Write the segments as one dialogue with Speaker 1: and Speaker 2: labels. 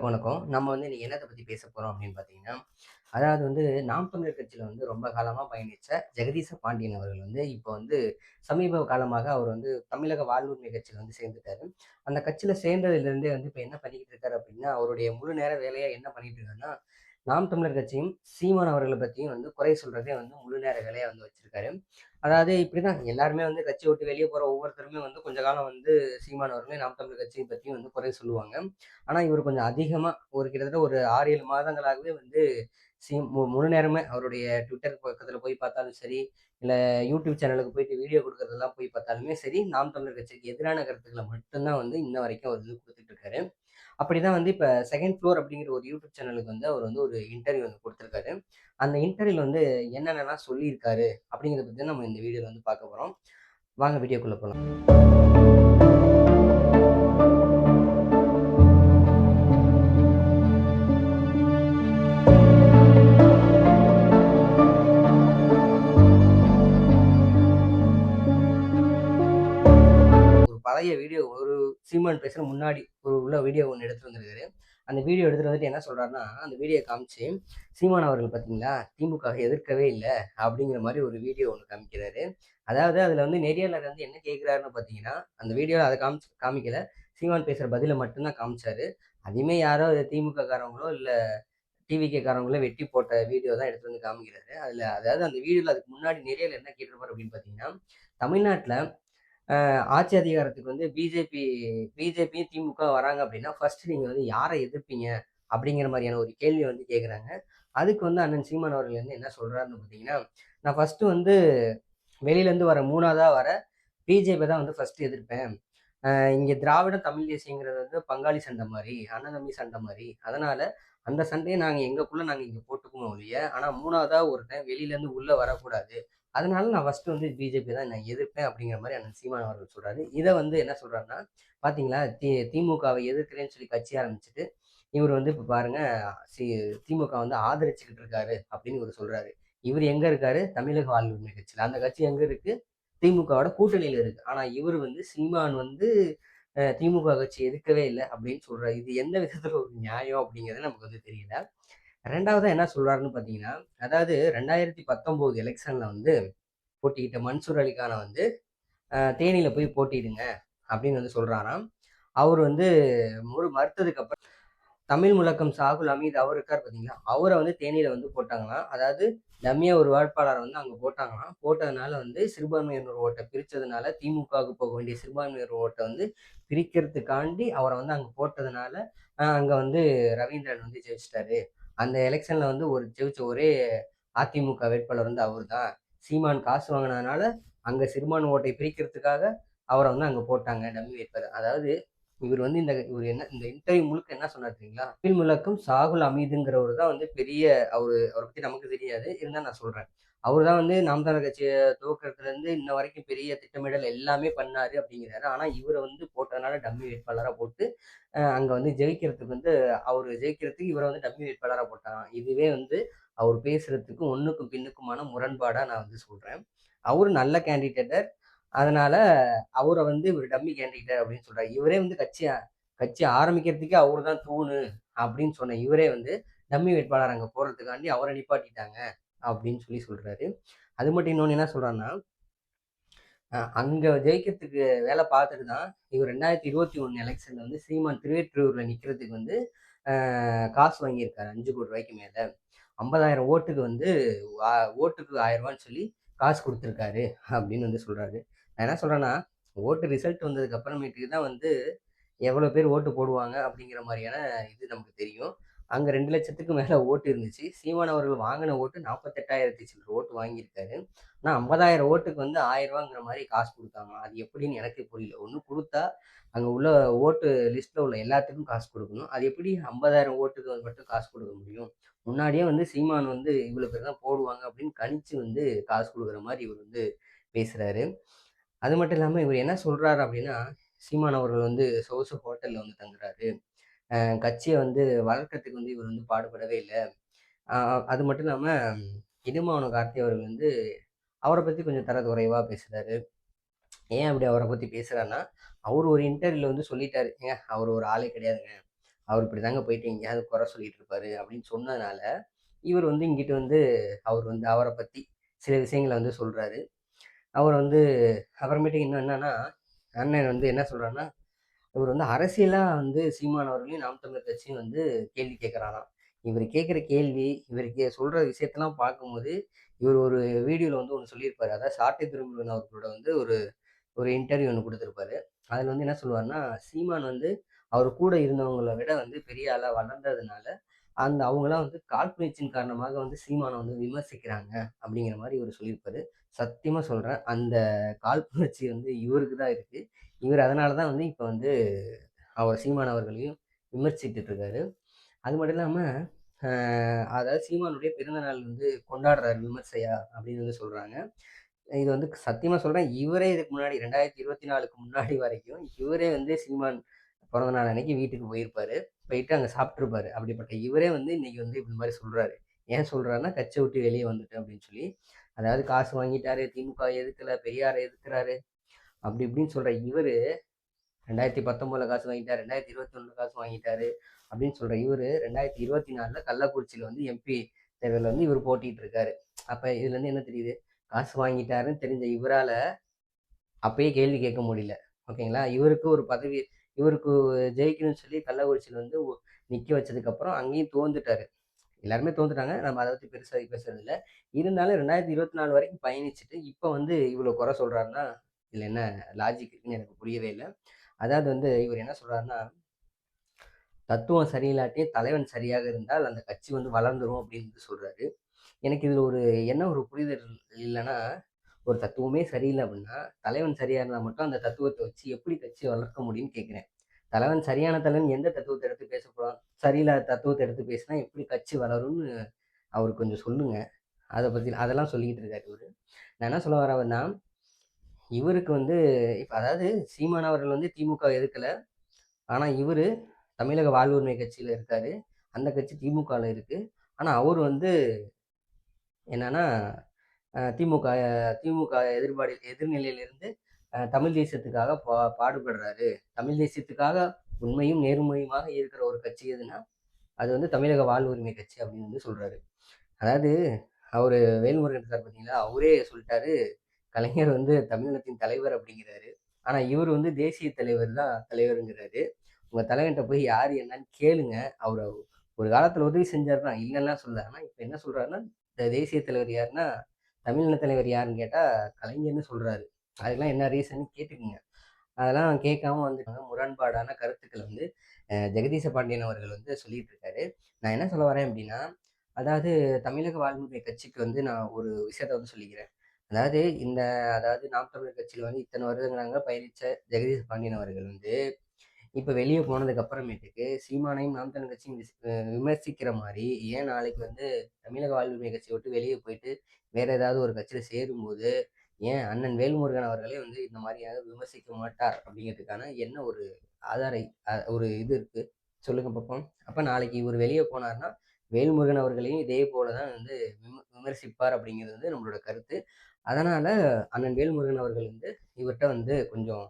Speaker 1: வணக்கம். நம்ம வந்து இன்னைக்கு என்னத்தை பற்றி பேச போகிறோம் அப்படின்னு பார்த்தீங்கன்னா அதாவது வந்து நாம் தமிழர் கட்சியில் வந்து ரொம்ப காலமாக பயணித்த ஜெகதீச பாண்டியன் அவர்கள் வந்து இப்போ வந்து சமீப காலமாக அவர் வந்து தமிழக வாழ்வுரிமை கட்சியில் வந்து சேர்ந்துட்டாரு. அந்த கட்சியில் சேர்ந்ததுலேருந்தே வந்து இப்போ என்ன பண்ணிக்கிட்டு இருக்காரு அப்படின்னா அவருடைய முழு நேர வேலையாக என்ன பண்ணிட்டு இருக்காருன்னா நாம் தமிழர் கட்சியும் சீமான் அவர்களை பற்றியும் வந்து குறை சொல்றதே வந்து முழு நேர வேலையாக வந்து வச்சிருக்காரு. அதாவது இப்படிதான் எல்லாருமே வந்து கட்சி விட்டு வெளியே போற ஒவ்வொருத்தருமே வந்து கொஞ்ச காலம் வந்து சீமான் அவர்களே நாம் தமிழர் கட்சியை பற்றியும் வந்து குறை சொல்லுவாங்க. ஆனா இவர் கொஞ்சம் அதிகமா ஒரு கிட்டத்தட்ட ஒரு ஆறு ஏழு மாதங்களாகவே வந்து சீ மு- முழு நேரமே அவருடைய ட்விட்டர் பக்கத்துல போய் பார்த்தாலும் சரி இல்லை யூடியூப் சேனலுக்கு போயிட்டு வீடியோ கொடுக்கறதெல்லாம் போய் பார்த்தாலுமே சரி நாம் தமிழர் கட்சிக்கு எதிரான கருத்துக்களை மட்டும்தான் வந்து இன்ன வரைக்கும் அவர் வந்து கொடுத்துட்டு இருக்காரு. அப்படி தான் வந்து இப்போ செகண்ட் ஃப்ளோர் அப்படிங்கிற ஒரு யூடியூப் சேனலுக்கு வந்து அவர் வந்து ஒரு இன்டர்வியூ வந்து கொடுத்துருக்காரு. அந்த இன்டர்வியூவில் வந்து என்னென்னலாம் சொல்லியிருக்காரு அப்படிங்கிறத பற்றி நம்ம இந்த வீடியோவில் வந்து பார்க்க போகிறோம் வாங்க வீடியோக்குள்ளே போகலாம் பழைய வீடியோ ஒரு சீமான் பேசுகிற முன்னாடி ஒரு உள்ள வீடியோ ஒன்று எடுத்து வந்திருக்காரு. அந்த வீடியோ எடுத்துட்டு வந்துட்டு என்ன சொல்கிறாருன்னா அந்த வீடியோ காமிச்சு சீமான் அவர்கள் பார்த்தீங்களா திமுக எதிர்க்கவே இல்லை அப்படிங்கிற மாதிரி ஒரு வீடியோ ஒன்று காமிக்கிறாரு. அதாவது அதில் வந்து நெறியாளர் வந்து என்ன கேட்குறாருன்னு பார்த்தீங்கன்னா அந்த வீடியோவில் அதை காமிச்சு காமிக்கல. சீமான் பேசுகிற பதிலை மட்டும்தான் காமிச்சாரு. அதையுமே யாரோ திமுக காரவங்களோ இல்லை டிவிகே காரவங்களோ வெட்டி போட்ட வீடியோ தான் எடுத்து வந்து காமிக்கிறாரு. அதில் அதாவது அந்த வீடியோவில் அதுக்கு முன்னாடி நெறியாளர் என்ன கேட்டிருப்பார் அப்படின்னு பார்த்தீங்கன்னா தமிழ்நாட்டில் ஆட்சி அதிகாரத்துக்கு வந்து பிஜேபி பிஜேபியும் திமுக வராங்க அப்படின்னா ஃபர்ஸ்ட் நீங்கள் வந்து யாரை எதிர்ப்பீங்க? அப்படிங்கிற மாதிரியான ஒரு கேள்வி வந்து கேட்குறாங்க அதுக்கு வந்து அண்ணன் சீமான் அவர்கள் வந்து என்ன சொல்கிறாருன்னு பார்த்தீங்கன்னா நான் ஃபஸ்ட்டு வந்து வெளியிலேருந்து வர மூணாவதாக வர பிஜேபி தான் வந்து ஃபஸ்ட்டு எதிர்ப்பேன். இங்கே திராவிட தமிழ் தேசியங்கிறது வந்து பங்காளி சண்டை மாதிரி அண்ணன் தம்பி சண்டை மாதிரி. அதனால் அந்த சண்டையை நாங்கள் எங்களுக்குள்ள நாங்கள் இங்கே போட்டுக்கணும் ஒழிய. ஆனால் மூணாவதாக ஒருத்தன் டைம் வெளியிலேருந்து உள்ளே வரக்கூடாது. அதனால நான் ஃபஸ்ட்டு வந்து பிஜேபி தான் நான் எதிர்ப்பேன் அப்படிங்கிற மாதிரி அண்ணன் சீமான் அவர்கள் சொல்கிறாரு இதை வந்து என்ன சொல்கிறாருன்னா பார்த்தீங்களா தி திமுகவை எதிர்க்கிறேன்னு சொல்லி கட்சி ஆரம்பிச்சுட்டு இவர் வந்து இப்போ பாருங்க சி திமுக வந்து ஆதரிச்சுக்கிட்டு இருக்காரு அப்படின்னு இவர் சொல்கிறாரு இவர் எங்கே இருக்காரு? தமிழக வாழ்வுரிமை கட்சியில். அந்த கட்சி எங்கே இருக்குது திமுகவோட கூட்டணியில் இருக்குது ஆனால் இவர் வந்து சீமான் வந்து திமுக கட்சி எதுக்கவே இல்லை அப்படின்னு சொல்றாரு இது எந்த விதத்துல ஒரு நியாயம் அப்படிங்கிறது நமக்கு வந்து தெரியல. ரெண்டாவதா என்ன சொல்றாருன்னு பாத்தீங்கன்னா அதாவது ரெண்டாயிரத்தி பத்தொன்பது எலெக்ஷன்ல வந்து போட்டிக்கிட்ட மன்சூர் அலிகானை வந்து அஹ், தேனியில போய் போட்டிடுங்க அப்படின்னு வந்து சொல்றாராம். அவர் வந்து முழு மறுத்ததுக்கு அப்புறம் தமிழ் முழக்கம் சாகுல் அமீது அவர் இருக்கார் பார்த்தீங்கன்னா அவரை வந்து தேனியில் வந்து போட்டாங்களாம். அதாவது டம்மியாக ஒரு வேட்பாளரை வந்து அங்கே போட்டாங்களாம். போட்டதுனால வந்து சிறுபான்மையினர் ஓட்டை பிரித்ததுனால திமுகவுக்கு போக வேண்டிய சிறுபான்மையினர் ஓட்டை வந்து பிரிக்கிறதுக்காண்டி அவரை வந்து அங்கே போட்டதுனால அங்கே வந்து ரவீந்திரன் வந்து ஜெயிச்சிட்டாரு. அந்த எலெக்ஷனில் வந்து ஒரு ஜெயிச்ச ஒரே அதிமுக வேட்பாளர் வந்து அவர் தான் சீமான் காசு வாங்கினதுனால அங்கே சிறுபான்மை ஓட்டை பிரிக்கிறதுக்காக அவரை வந்து அங்கே போட்டாங்க டம்மி வேட்பாளர். அதாவது இவர் வந்து இந்த இவர் என்ன இந்த இன்டர்வியூ முழுக்க என்ன சொன்னார் தெரியுங்களா? அபில் முழக்கம் சாகுல் அமீதுங்கிறவர் தான் வந்து பெரிய அவர் அவரை பற்றி நமக்கு தெரியாது இருந்தால் நான் சொல்கிறேன் அவர் தான் வந்து நாம் தமிழர் கட்சியை துவக்கிறதுலேருந்து இன்ன வரைக்கும் பெரிய திட்டமிடல் எல்லாமே பண்ணார் அப்படிங்கிறாரு. ஆனால் இவரை வந்து போட்டதுனால டம்மி வேட்பாளராக போட்டு அங்கே வந்து ஜெயிக்கிறதுக்கு வந்து அவர் ஜெயிக்கிறதுக்கு இவரை வந்து டம்மி வேட்பாளராக போட்டாராம். இதுவே வந்து அவர் பேசுகிறதுக்கும் ஒன்றுக்கும் பின்னுக்குமான முரண்பாடாக நான் வந்து சொல்கிறேன் அவர் நல்ல கேண்டிடேட்டர் அதனால அவரை வந்து இவர் டம்மி கேண்டிடேட் அப்படின்னு சொல்றாரு. இவரே வந்து கட்சி கட்சி ஆரம்பிக்கிறதுக்கே அவர் தான் தூணு அப்படின்னு சொன்ன இவரே வந்து டம்மி வேட்பாளர் அங்கே போறதுக்காண்டி அவரை நிப்பாட்டிட்டாங்க அப்படின்னு சொல்லி சொல்றாரு. அது மட்டும் இன்னொன்று என்ன சொல்றாருன்னா அங்கே ஜெயிக்கிறதுக்கு வேலை பார்த்துட்டு தான் இவர் ரெண்டாயிரத்தி இருபத்தி ஒன்று எலெக்ஷன்ல வந்து சீமான் திருவேற்றூரில் நிற்கிறதுக்கு வந்து காசு வாங்கியிருக்காரு அஞ்சு கோடி ரூபாய்க்கு மேலே. ஐம்பதாயிரம் ஓட்டுக்கு வந்து ஓட்டுக்கு ஆயிரம் ரூபான்னு சொல்லி காசு கொடுத்துருக்காரு அப்படின்னு வந்து சொல்கிறாரு நான் என்ன சொல்கிறேன்னா ஓட்டு ரிசல்ட் வந்ததுக்கு அப்புறமேட்டுக்கு தான் வந்து எவ்வளோ பேர் ஓட்டு போடுவாங்க அப்படிங்கிற மாதிரியான இது நமக்கு தெரியும். அங்கே ரெண்டு லட்சத்துக்கு மேலே ஓட்டு இருந்துச்சு. சீமான் அவர்கள் வாங்கின ஓட்டு நாற்பத்தெட்டாயிரத்தி சில்லற ஓட்டு வாங்கியிருக்காரு. ஆனால் ஐம்பதாயிரம் ஓட்டுக்கு வந்து ஆயிரரூவாங்கிற மாதிரி காசு கொடுத்தாங்க. அது எப்படின்னு எனக்கு புரியல. ஒன்று கொடுத்தா அங்கே உள்ள ஓட்டு லிஸ்ட்டில் உள்ள எல்லாத்துக்கும் காசு கொடுக்கணும். அது எப்படி ஐம்பதாயிரம் ஓட்டுக்கு வந்து மட்டும் காசு கொடுக்க முடியும்? முன்னாடியே வந்து சீமான் வந்து இவ்வளோ பேர் தான் போடுவாங்க அப்படின்னு கணிச்சு வந்து காசு கொடுக்குற மாதிரி இவர் வந்து பேசுகிறாரு அது மட்டும் இல்லாமல் இவர் என்ன சொல்கிறாரு அப்படின்னா சீமான் அவர்கள் வந்து சொகுசு ஹோட்டலில் வந்து தங்குறாரு. கட்சியை வந்து வளர்க்கறதுக்கு வந்து இவர் வந்து பாடுபடவே இல்லை. அது மட்டும் இல்லாமல் இடுமாவன கார்த்தி அவர்கள் வந்து அவரை பற்றி கொஞ்சம் தர குறைவாக பேசுகிறாரு ஏன் அப்படி அவரை பற்றி பேசுகிறாருன்னா அவர் ஒரு இன்டர்வியூவில் வந்து சொல்லிட்டாரு. ஏங்க அவர் ஒரு ஆளே கிடையாதுங்க. அவர் இப்படி தாங்க போயிட்டு எங்கேயாவது குறை சொல்லிட்டு இருப்பாரு அப்படின்னு சொன்னதுனால இவர் வந்து இங்கிட்டு வந்து அவர் வந்து அவரை பற்றி சில விஷயங்களை வந்து சொல்கிறாரு அவர் வந்து அப்புறமேட்டுக்கு இன்னும் என்னன்னா அண்ணன் வந்து என்ன சொல்கிறாருன்னா இவர் வந்து அரசியலாக வந்து சீமான் அவர்களையும் நாம் தமிழர் கட்சியும் வந்து கேள்வி கேட்குறாராம். இவர் கேட்குற கேள்வி இவருக்கு சொல்கிற விஷயத்தெல்லாம் பார்க்கும்போது இவர் ஒரு வீடியோவில் வந்து ஒன்று சொல்லியிருப்பார். அதாவது சாட்டை திருமுருகன் அவர்களோட வந்து ஒரு ஒரு இன்டர்வியூ ஒன்று கொடுத்துருப்பாரு. அதில் வந்து என்ன சொல்லுவார்னா சீமான் வந்து அவர் கூட இருந்தவங்களை விட வந்து பெரிய ஆளாக வளர்ந்ததுனால அந்த அவங்களாம் வந்து காழ்ப்புணர்ச்சியின் காரணமாக வந்து சீமானை வந்து விமர்சிக்கிறாங்க அப்படிங்கிற மாதிரி இவர் சொல்லியிருப்பாரு. சத்தியமாக சொல்கிறேன் அந்த காழ்ப்புணர்ச்சி வந்து இவருக்கு தான் இருக்குது இவர் அதனால தான் வந்து இப்போ வந்து அவர் சீமான் அவர்களையும் விமர்சித்துட்டு இருக்காரு. அது மட்டும் இல்லாமல் அதாவது சீமானுடைய பிறந்தநாள் வந்து கொண்டாடுறாரு விமர்சையா அப்படின்னு வந்து சொல்கிறாங்க இது வந்து சத்தியமாக சொல்கிறேன் இவரே இதுக்கு முன்னாடி ரெண்டாயிரத்தி இருபத்தி நாலுக்கு முன்னாடி வரைக்கும் இவரே வந்து சீமான் பிறந்த நாள் அன்னைக்கு வீட்டுக்கு போயிருப்பாரு. போயிட்டு அங்கே சாப்பிட்ருப்பாரு அப்படிப்பட்ட இவரே வந்து இன்னைக்கு வந்து இப்படி மாதிரி சொல்கிறாரு ஏன் சொல்கிறாருன்னா கச்சை விட்டு வெளியே வந்துட்டேன் அப்படின்னு சொல்லி. அதாவது காசு வாங்கிட்டாரு திமுக எதுக்கலை பெரியாரை எதுக்குறாரு? அப்படி இப்படின்னு சொல்கிற இவர் ரெண்டாயிரத்தி பத்தொம்போதில் காசு வாங்கிட்டார் ரெண்டாயிரத்தி இருபத்தி ஒன்றில் காசு வாங்கிட்டாரு அப்படின்னு சொல்கிற இவர் ரெண்டாயிரத்தி இருபத்தி நாலில் கள்ளக்குறிச்சியில் வந்து எம்பி தேர்தலில் வந்து இவர் போட்டிகிட்டு இருக்காரு அப்போ இதுலேருந்து என்ன தெரியுது? காசு வாங்கிட்டாருன்னு தெரிஞ்ச இவரால் அப்பயே கேள்வி கேட்க முடியல. ஓகேங்களா? இவருக்கு ஒரு பதவி இவருக்கு ஜெயிக்கணும்னு சொல்லி கள்ளக்குறிச்சியில் வந்து நிற்க வச்சதுக்கப்புறம் அங்கேயும் தோந்துட்டாரு. எல்லாருமே தோந்துட்டாங்க. நம்ம அதை பற்றி பெருசாக பேசுறதில்லை. இருந்தாலும் ரெண்டாயிரத்தி இருபத்தி நாலு வரைக்கும் பயணிச்சுட்டு இப்போ வந்து இவ்வளோ குறை சொல்கிறாருன்னா இதில் என்ன லாஜிக் இருக்குன்னு எனக்கு புரியவே இல்லை. அதாவது வந்து இவர் என்ன சொல்கிறாருன்னா தத்துவம் சரியில்லாட்டியும் தலைவன் சரியாக இருந்தால் அந்த கட்சி வந்து வளர்ந்துரும் அப்படின்னு சொல்கிறாரு எனக்கு இதில் ஒரு என்ன ஒரு புரிதல் இல்லைன்னா ஒரு தத்துவமே சரியில்லை அப்படின்னா தலைவன் சரியாக இருந்தால் மட்டும் அந்த தத்துவத்தை வச்சு எப்படி கட்சி வளர்க்க முடியும்னு கேட்குறேன். தலைவன் சரியான தலைவன் எந்த தத்துவத்தை எடுத்து பேச சரியில்லாத தத்துவத்தை எடுத்து பேசினா எப்படி கட்சி வளரும்னு அவர் கொஞ்சம் சொல்லுங்க. அதை பற்றி அதெல்லாம் சொல்லிக்கிட்டு இருக்காரு இவர். நான் என்ன சொல்ல வரவன்னா இவருக்கு வந்து இப்போ அதாவது சீமான் அவர்கள் வந்து திமுக எதுக்கலை ஆனால் இவர் தமிழக வாழ்வுரிமை கட்சியில் இருக்கார். அந்த கட்சி திமுகவில் இருக்குது ஆனால் அவர் வந்து என்னன்னா திமுக திமுக எதிர்பாடு எதிர்நிலையிலிருந்து தமிழ் தேசியத்துக்காக பா பாடுபடுறாரு. தமிழ் தேசியத்துக்காக உண்மையும் நேர்மையுமாக இருக்கிற ஒரு கட்சி எதுனா அது வந்து தமிழக வாழ்வுரிமை கட்சி அப்படின்னு வந்து சொல்கிறாரு அதாவது அவர் வேல்முருகன் சார் பார்த்தீங்களா அவரே சொல்லிட்டாரு கலைஞர் வந்து தமிழகத்தின் தலைவர் அப்படிங்கிறாரு. ஆனால் இவர் வந்து தேசிய தலைவர் தான் தலைவருங்கிறாரு. உங்கள் தலைவன்கிட்ட போய் யார் என்னன்னு கேளுங்க. அவர் ஒரு காலத்தில் உதவி செஞ்சாருன்னா இல்லைன்னா சொல்ல ஆனால் இப்போ என்ன சொல்கிறாருன்னா இந்த தேசிய தலைவர் யாருன்னா தமிழின தலைவர் யாருன்னு கேட்டால் கலைஞர்னு சொல்கிறாரு அதுக்கெல்லாம் என்ன ரீசன் கேட்டுக்குங்க. அதெல்லாம் கேட்காம வந்துருக்காங்க முரண்பாடான கருத்துக்கள் வந்து ஜெகதீச பாண்டியன் அவர்கள் வந்து சொல்லிட்டு இருக்காரு நான் என்ன சொல்ல வரேன் அப்படின்னா அதாவது தமிழக வாழ்முறை கட்சிக்கு வந்து நான் ஒரு விஷயத்த வந்து சொல்லிக்கிறேன். அதாவது இந்த அதாவது நாம் தமிழர் கட்சியில் வந்து இத்தனை வருடங்களாக பயணித்த ஜெகதீஷ் பாண்டியன் அவர்கள் வந்து இப்போ வெளியே போனதுக்கு அப்புறமேட்டுக்கு சீமானையும் நாம் தமிழ் கட்சியும் விமர்சிக்கிற மாதிரி ஏன் நாளைக்கு வந்து தமிழக வாழ்வுரிமை கட்சியை விட்டு வெளியே போயிட்டு வேற ஏதாவது ஒரு கட்சியில் சேரும்போது ஏன் அண்ணன் வேல்முருகன் அவர்களே வந்து இந்த மாதிரியாக விமர்சிக்க மாட்டார் அப்படிங்கிறதுக்கான என்ன ஒரு ஆதார ஒரு இது இருக்குது சொல்லுங்க பார்ப்போம் அப்போ நாளைக்கு இவர் வெளியே போனார்னா வேல்முருகன் அவர்களையும் இதே போல தான் வந்து விம விமர்சிப்பார் அப்படிங்கிறது வந்து நம்மளோட கருத்து. அதனால் அண்ணன் வேல்முருகன் அவர்கள் வந்து இவர்கிட்ட வந்து கொஞ்சம்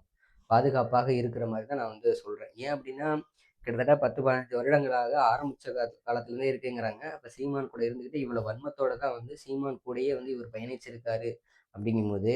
Speaker 1: பாதுகாப்பாக இருக்கிற மாதிரி தான் நான் வந்து சொல்கிறேன் ஏன் அப்படின்னா கிட்டத்தட்ட பத்து பதினஞ்சு வருடங்களாக ஆரம்பித்த கால காலத்துலேருந்தே இருக்குங்கிறாங்க. அப்போ சீமான் கூட இருந்துக்கிட்டு இவ்வளோ வன்மத்தோட தான் வந்து சீமான் கூடயே வந்து இவர் பயணிச்சிருக்காரு அப்படிங்கும்போது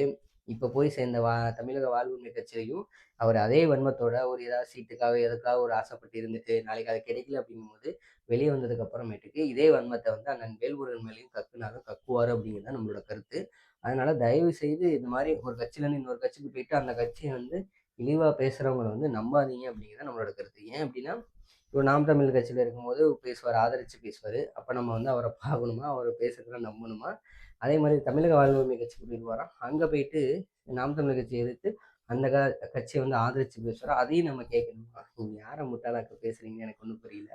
Speaker 1: இப்போ போய் சேர்ந்த வா தமிழக வாழ்வுரிமை கட்சியிலையும் அவர் அதே வன்மத்தோட ஒரு ஏதாவது சீட்டுக்காக எதுக்காக ஒரு ஆசைப்பட்டு இருந்துட்டு நாளைக்கு அது கிடைக்கல அப்படிங்கும்போது வெளியே வந்ததுக்கு அப்புறமேட்டுக்கு இதே வன்மத்தை வந்து அண்ணன் வேல்முருகன் மேலேயும் கக்குனாலும் கக்குவார் அப்படிங்கிறது தான் நம்மளோட கருத்து. அதனால தயவு செய்து இந்த மாதிரி ஒரு கட்சியிலேருந்து இன்னொரு கட்சிக்கு போயிட்டு அந்த கட்சியை வந்து இழிவாக பேசுகிறவங்களை வந்து நம்பாதீங்க அப்படிங்கிறத நம்மளோட கருத்து. ஏன் அப்படின்னா இப்போ நாம் தமிழ் கட்சியில் இருக்கும்போது பேசுவார் ஆதரித்து பேசுவார். அப்போ நம்ம வந்து அவரை பார்க்கணுமா? அவரை பேசுகிறத நம்பணுமா? அதே மாதிரி தமிழக வாழ்வுரிமை கட்சிக்கு போயிடுவாராம் அங்கே போயிட்டு நாம் தமிழ் கட்சியை எதிர்த்து அந்த க கட்சியை வந்து ஆதரித்து பேசுவார்? அதையும் நம்ம கேட்கணுமா? நீங்கள் யாரை முட்டாளாக்க பேசுகிறீங்கன்னு எனக்கு ஒன்றும் புரியல.